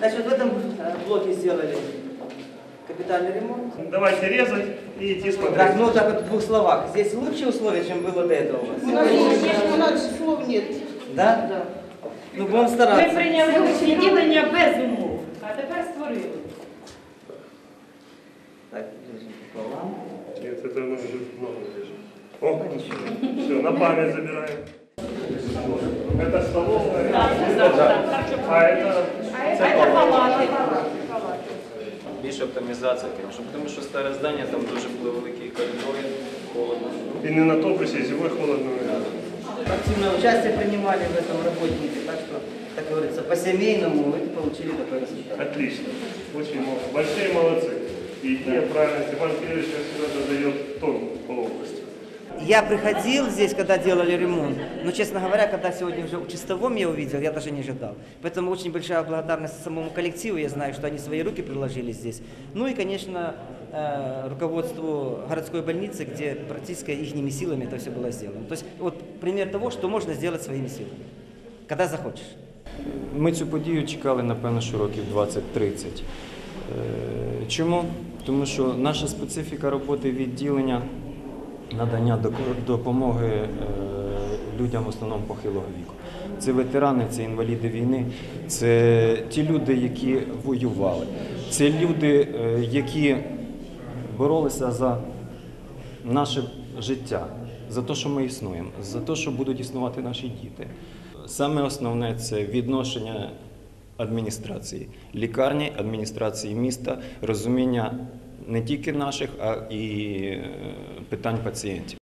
Значит, в этом э, блоке сделали капитальный ремонт. Давайте резать и идти смотреть. Так, ну так вот в двух словах. Здесь лучшие условия, чем было до этого у вас? У нас, у нас слов нет. Да? Да. Ну, будем Ми стараться. прийняли відділення без умов, а тепер створили. Так, держим пополам. Нет, это мы уже много лежим. О, все, на память забираем. Это столовая. А это А це Більше оптимізація, звісно, тому що старе здання, там дуже були великі коридори, холодно. и не на топусе, зимой холодно. Активное участие принимали в этом работники, так что, как говорится, по-семейному вы получили такой результат. Отлично. Очень молодцы. Большие молодцы. И идея правильно. Степан Кириллович как всегда задает тон по области. Я приходил здесь, когда делали ремонт, но, честно говоря, когда сегодня уже участовом я увидел, я даже не ожидал. Поэтому очень большая благодарность самому коллективу, я знаю, что они свои руки приложили здесь. Ну и, конечно, э, руководству городской больницы, где практически их силами это все было сделано. То есть вот пример того, что можно сделать своими силами, когда захочешь. Ми цю подію чекали, напевно, що років 20-30. Е, Чому? Тому що наша специфіка роботи відділення надання допомоги е, людям в основному похилого віку. Це ветерани, це інваліди війни, це ті люди, які воювали, це люди, е, які боролися за наше життя, за те, що ми існуємо, за те, що будуть існувати наші діти. Саме основне це відношення адміністрації, лікарні, адміністрації міста, розуміння не тільки наших, а і е, питань пацієнтів.